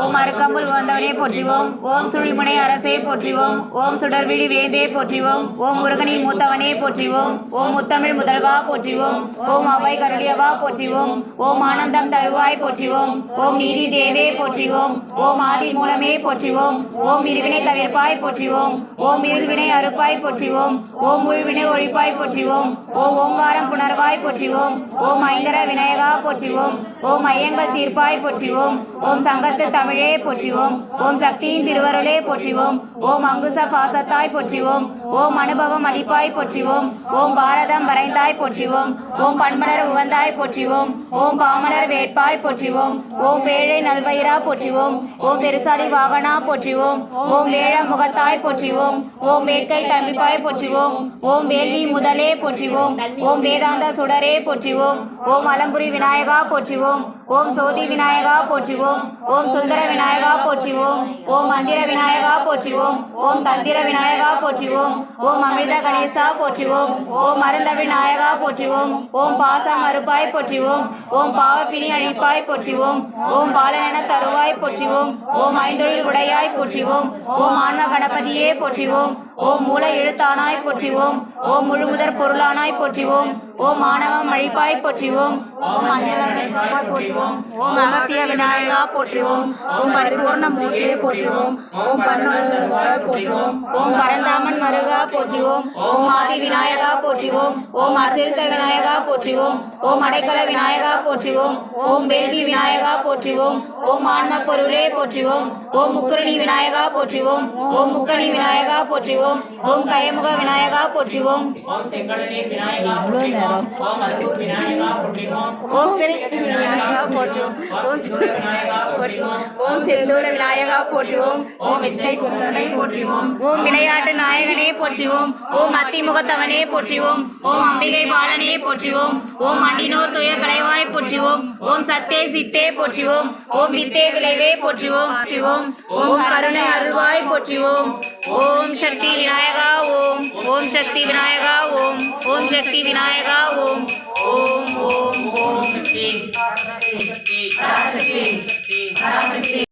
ஓம் அருக்கம்புல் உகந்தவனே போற்றிவோம். ஓம் சுழிமுனை அரசே போற்றிவோம். ஓம் சுடர்விழி வேந்தே போற்றிவோம். ஓம் முருகனின் மூத்தவனே போற்றிவோம். ஓம் முத்தமிழ் முதல்வா போற்றிவோம். ஓம் அவை கருளியவா போற்றிவோம். ஓம் ஆனந்தம் தருவாய் போற்றிவோம். ஓம் நீதி தேவே போற்றிவோம். ஓம் ஆதி மூலமே போற்றிவோம். ஓம் இருவினை தவிர்ப்பாய் போற்றிவோம். ஓம் இருவினை அறுப்பாய் போற்றிவோம் ஓம் முழுவினை ஒழிப்பாய் போற்றிவோம் ஓம் ஓங்காரம் புணர்வாய் போற்றிவோம் ஓம் ஐந்தர விநாயகா போற்றிவோம் ஓம் ஐயங்கள் தீர்ப்பாய் போற்றிவோம் ஓம் சங்கத்து தமிழே போற்றிவோம் ஓம் சக்தியின் திருவருளே போற்றிவோம் ஓம் அங்குச பாசத்தாய் போற்றிவோம் ஓம் அனுபவம் அளிப்பாய் போற்றிவோம் ஓம் பாரதம் வரைந்தாய் போற்றிவோம் ஓம் பண்மலர் உவந்தாய் போற்றிவோம் ஓம் பாமலர் வேட்பாய் போற்றிவோம் ஓம் வேழை நல்வயிரா போற்றிவோம் ஓம் பெருசாலி வாகனா போற்றிவோம் ஓம் வேழ முகத்தாய் போற்றிவோம் ஓம் வேட்கை தம்பிப்பாய் போற்றிவோம். ஓம் வேள்வி முதலே போற்றிவோம். ஓம் வேதாந்த சுடரே போற்றிவோம். ஓம் அலம்புரி விநாயகா போற்றிவோம். ஓம் சோதி விநாயகா போற்றிவோம் ஓம் சுந்தர விநாயகா போற்றிவோம் ஓம் மந்திர விநாயகா போற்றிவோம் ஓம் தந்திர விநாயகா போற்றிவோம் ஓம் அமிர்த கணேசா போற்றிவோம் ஓம் மருந்த விநாயகா போற்றிவோம் ஓம் பாச மறுப்பாய் போற்றிவோம் ஓம் பாவப்பிணி அழிப்பாய் போற்றிவோம் ஓம் பாலனென தருவாய் போற்றிவோம் ஓம் ஐந்தொழில் உடையாய் போற்றிவோம் ஓம் ஆன்ம கணபதியே போற்றிவோம் ஓம் மூல எழுத்தானாய் போற்றிவோம் ஓம் முழுமுதற் பொருளானாய் போற்றிவோம் ஓம் மாணவம் அழிப்பாய் போற்றிவோம் ஓம் அஞ்சலாய் போற்றிவோம் போற்றுவோம். ஓம் அகத்திய விநாயகா போற்றுவோம். ஓம் பரிபூர்ண மூர்த்தியை போற்றுவோம். ஓம் பன்மருகாய் போற்றுவோம். ஓம் பரந்தாமன் மருகா போற்றுவோம் ஓம் ஆதி விநாயகா போற்றுவோம் ஓம் அச்சிருத்த விநாயகா போற்றுவோம் ஓம் அடைக்கல விநாயகா போற்றுவோம் ஓம் வேள்வி விநாயகா போற்றுவோம் ஓம் ஆன்ம பொருளே போற்றுவோம் ஓம் முக்குரணி விநாயகா போற்றுவோம் ஓம் முக்கணி விநாயகா போற்றுவோம் ஓம் கயமுக விநாயகா போற்றுவோம் ஓம் செந்தூர விநாயகா போற்றுவோம் ஓம் வித்தை போற்றுவோம் ஓம் விளையாட்டு நாயகனே போற்றுவோம். ஓம் அத்திமுகத்தவனே போற்றுவோம். ஓம் அம்பிகை பாலனே போற்றுவோம். ஓம் அண்டினோர் துய கலைவாய் போற்றுவோம். ஓம் சத்தே சித்தே போற்றுவோம். ஓம் வித்தே விளைவே போற்றுவோம். போற்றுவோம். ஓம் கருணை அருள்வாய் போற்றுவோம். ஓம் சக்தி விநாயகா ஓம். ஓம் சக்தி விநாயகா ஓம். ஓம் சக்தி விநாயகா ஓம்.